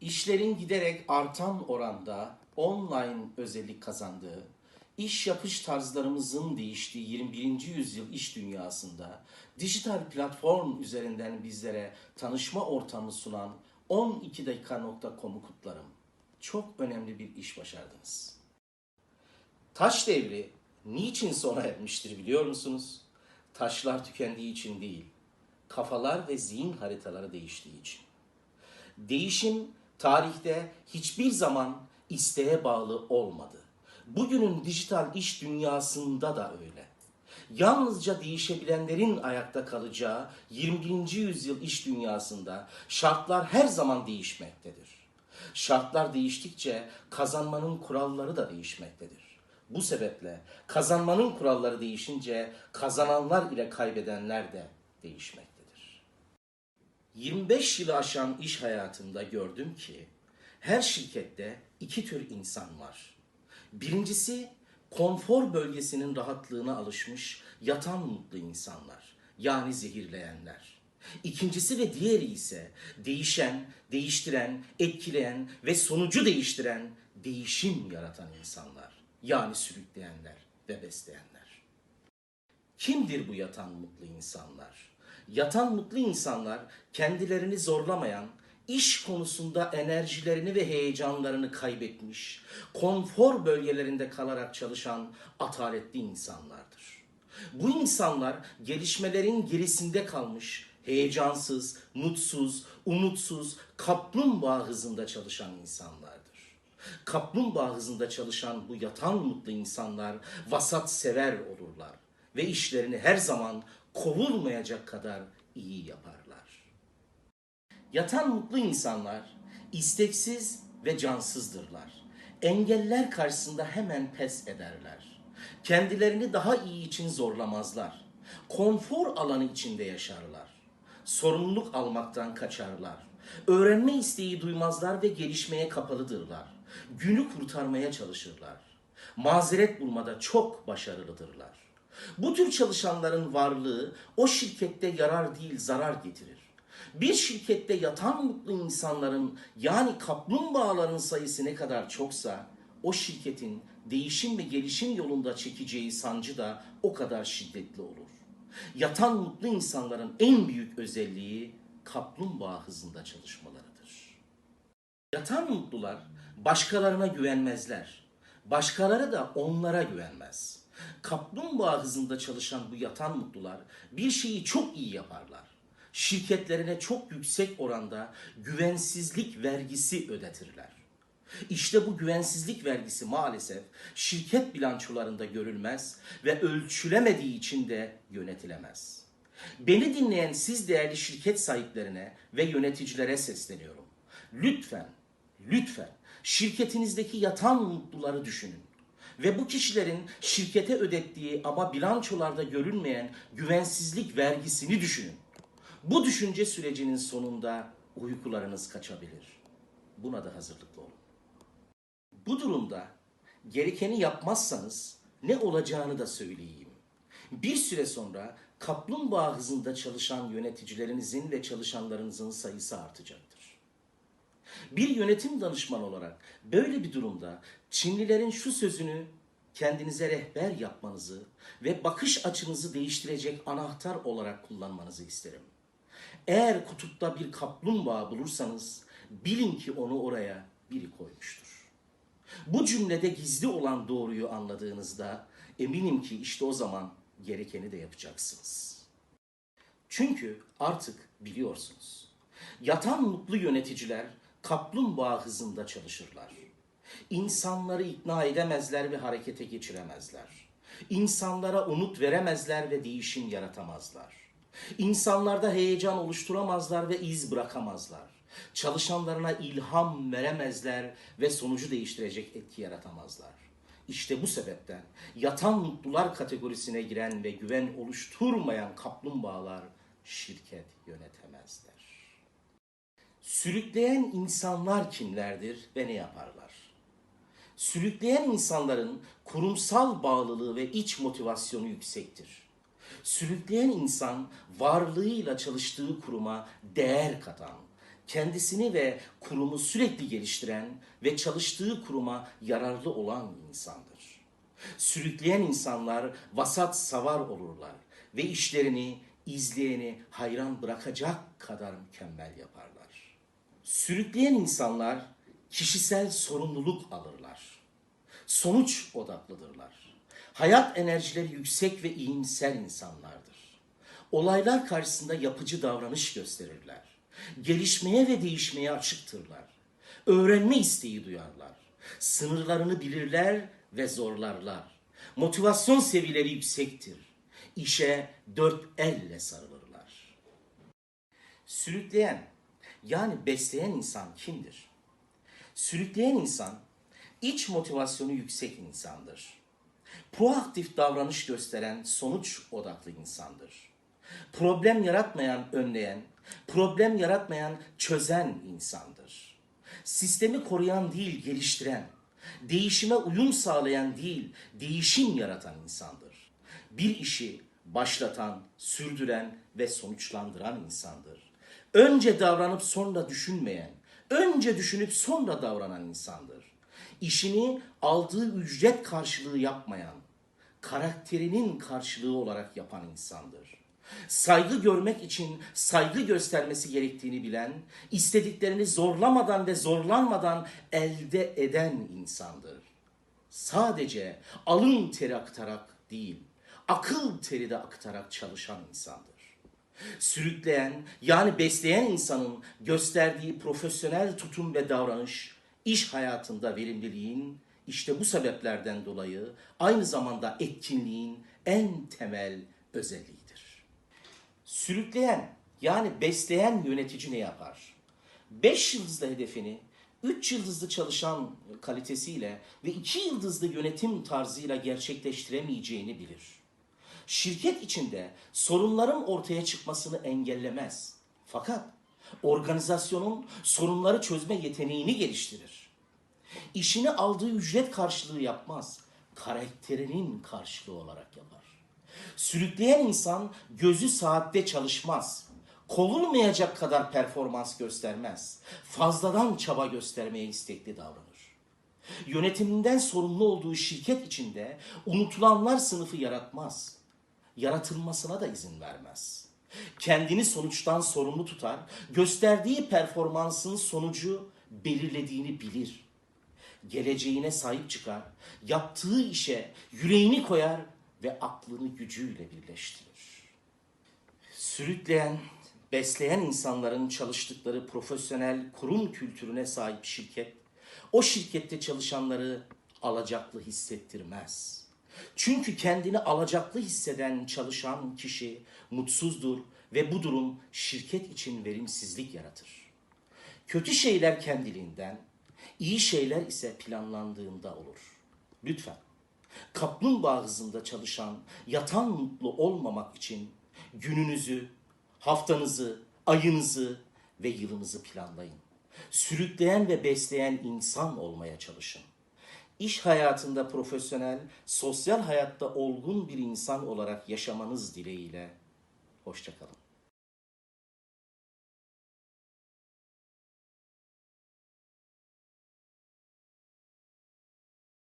İşlerin giderek artan oranda online özellik kazandığı, iş yapış tarzlarımızın değiştiği 21. yüzyıl iş dünyasında dijital platform üzerinden bizlere tanışma ortamı sunan 12 dakika.com'u kutlarım. Çok önemli bir iş başardınız. Taş devri niçin sona ermiştir biliyor musunuz? Taşlar tükendiği için değil, kafalar ve zihin haritaları değiştiği için. Değişim tarihte hiçbir zaman isteğe bağlı olmadı. Bugünün dijital iş dünyasında da öyle. Yalnızca değişebilenlerin ayakta kalacağı 21. yüzyıl iş dünyasında şartlar her zaman değişmektedir. Şartlar değiştikçe kazanmanın kuralları da değişmektedir. Bu sebeple kazanmanın kuralları değişince kazananlar ile kaybedenler de değişmektedir. 25 yılı aşan iş hayatımda gördüm ki her şirkette iki tür insan var. Birincisi konfor bölgesinin rahatlığına alışmış yatan mutlu insanlar yani zehirleyenler. İkincisi ve diğeri ise değişen, değiştiren, etkileyen ve sonucu değiştiren, değişim yaratan insanlar yani sürükleyenler ve besleyenler. Kimdir bu yatan mutlu insanlar? Yatan mutlu insanlar kendilerini zorlamayan, iş konusunda enerjilerini ve heyecanlarını kaybetmiş, konfor bölgelerinde kalarak çalışan ataletli insanlardır. Bu insanlar gelişmelerin gerisinde kalmış, heyecansız, mutsuz, umutsuz, kaplumbağa hızında çalışan insanlardır. Kaplumbağa hızında çalışan bu yatan mutlu insanlar vasat sever olurlar ve işlerini her zaman kovulmayacak kadar iyi yaparlar. Yatan mutlu insanlar isteksiz ve cansızdırlar. Engeller karşısında hemen pes ederler. Kendilerini daha iyi için zorlamazlar. Konfor alanı içinde yaşarlar. Sorumluluk almaktan kaçarlar. Öğrenme isteği duymazlar ve gelişmeye kapalıdırlar. Günü kurtarmaya çalışırlar. Mazeret bulmada çok başarılıdırlar. Bu tür çalışanların varlığı o şirkette yarar değil zarar getirir. Bir şirkette yatan mutlu insanların yani kaplumbağaların sayısı ne kadar çoksa o şirketin değişim ve gelişim yolunda çekeceği sancı da o kadar şiddetli olur. Yatan mutlu insanların en büyük özelliği kaplumbağa hızında çalışmalarıdır. Yatan mutlular başkalarına güvenmezler. Başkaları da onlara güvenmez. Kaplumbağa hızında çalışan bu yatan mutlular bir şeyi çok iyi yaparlar. Şirketlerine çok yüksek oranda güvensizlik vergisi ödetirler. İşte bu güvensizlik vergisi maalesef şirket bilançolarında görülmez ve ölçülemediği için de yönetilemez. Beni dinleyen siz değerli şirket sahiplerine ve yöneticilere sesleniyorum. Lütfen, lütfen şirketinizdeki yatan mutluları düşünün. Ve bu kişilerin şirkete ödettiği ama bilançolarda görünmeyen güvensizlik vergisini düşünün. Bu düşünce sürecinin sonunda uykularınız kaçabilir. Buna da hazırlıklı olun. Bu durumda gerekeni yapmazsanız ne olacağını da söyleyeyim. Bir süre sonra kaplumbağa hızında çalışan yöneticilerinizin ve çalışanlarınızın sayısı artacaktır. Bir yönetim danışmanı olarak böyle bir durumda Çinlilerin şu sözünü kendinize rehber yapmanızı ve bakış açınızı değiştirecek anahtar olarak kullanmanızı isterim. Eğer kutupta bir kaplumbağa bulursanız bilin ki onu oraya biri koymuştur. Bu cümlede gizli olan doğruyu anladığınızda eminim ki işte o zaman gerekeni de yapacaksınız. Çünkü artık biliyorsunuz. Yatan mutlu yöneticiler kaplumbağa hızında çalışırlar. İnsanları ikna edemezler ve harekete geçiremezler. İnsanlara umut veremezler ve değişim yaratamazlar. İnsanlarda heyecan oluşturamazlar ve iz bırakamazlar. Çalışanlarına ilham veremezler ve sonucu değiştirecek etki yaratamazlar. İşte bu sebepten yatan mutlular kategorisine giren ve güven oluşturmayan kaplumbağalar şirket yönetemezler. Sürükleyen insanlar kimlerdir ve ne yaparlar? Sürükleyen insanların kurumsal bağlılığı ve iç motivasyonu yüksektir. Sürükleyen insan varlığıyla çalıştığı kuruma değer katan, kendisini ve kurumu sürekli geliştiren ve çalıştığı kuruma yararlı olan insandır. Sürükleyen insanlar vasat savar olurlar ve işlerini izleyeni hayran bırakacak kadar mükemmel yaparlar. Sürükleyen insanlar kişisel sorumluluk alırlar. Sonuç odaklıdırlar. Hayat enerjileri yüksek ve iyimser insanlardır. Olaylar karşısında yapıcı davranış gösterirler. Gelişmeye ve değişmeye açıktırlar. Öğrenme isteği duyarlar. Sınırlarını bilirler ve zorlarlar. Motivasyon seviyeleri yüksektir. İşe dört elle sarılırlar. Sürükleyen yani besleyen insan kimdir? Sürükleyen insan iç motivasyonu yüksek insandır. Proaktif davranış gösteren sonuç odaklı insandır. Problem yaratmayan önleyen, problem yaratmayan çözen insandır. Sistemi koruyan değil geliştiren, değişime uyum sağlayan değil değişim yaratan insandır. Bir işi başlatan, sürdüren ve sonuçlandıran insandır. Önce davranıp sonra düşünmeyen, önce düşünüp sonra davranan insandır. İşini aldığı ücret karşılığı yapmayan, karakterinin karşılığı olarak yapan insandır. Saygı görmek için saygı göstermesi gerektiğini bilen, istediklerini zorlamadan ve zorlanmadan elde eden insandır. Sadece alın teri aktarak değil, akıl teri de aktarak çalışan insandır sürükleyen yani besleyen insanın gösterdiği profesyonel tutum ve davranış iş hayatında verimliliğin işte bu sebeplerden dolayı aynı zamanda etkinliğin en temel özelliğidir. Sürükleyen yani besleyen yönetici ne yapar? 5 yıldızlı hedefini 3 yıldızlı çalışan kalitesiyle ve 2 yıldızlı yönetim tarzıyla gerçekleştiremeyeceğini bilir şirket içinde sorunların ortaya çıkmasını engellemez. Fakat organizasyonun sorunları çözme yeteneğini geliştirir. İşini aldığı ücret karşılığı yapmaz, karakterinin karşılığı olarak yapar. Sürükleyen insan gözü saatte çalışmaz. Kovulmayacak kadar performans göstermez. Fazladan çaba göstermeye istekli davranır yönetiminden sorumlu olduğu şirket içinde unutulanlar sınıfı yaratmaz. Yaratılmasına da izin vermez. Kendini sonuçtan sorumlu tutar, gösterdiği performansın sonucu belirlediğini bilir. Geleceğine sahip çıkar, yaptığı işe yüreğini koyar ve aklını gücüyle birleştirir sürükleyen, besleyen insanların çalıştıkları profesyonel kurum kültürüne sahip şirket, o şirkette çalışanları alacaklı hissettirmez. Çünkü kendini alacaklı hisseden çalışan kişi mutsuzdur ve bu durum şirket için verimsizlik yaratır. Kötü şeyler kendiliğinden, iyi şeyler ise planlandığında olur. Lütfen kaplumbağa hızında çalışan, yatan mutlu olmamak için gününüzü, haftanızı, ayınızı ve yılınızı planlayın. Sürükleyen ve besleyen insan olmaya çalışın. İş hayatında profesyonel, sosyal hayatta olgun bir insan olarak yaşamanız dileğiyle. Hoşçakalın.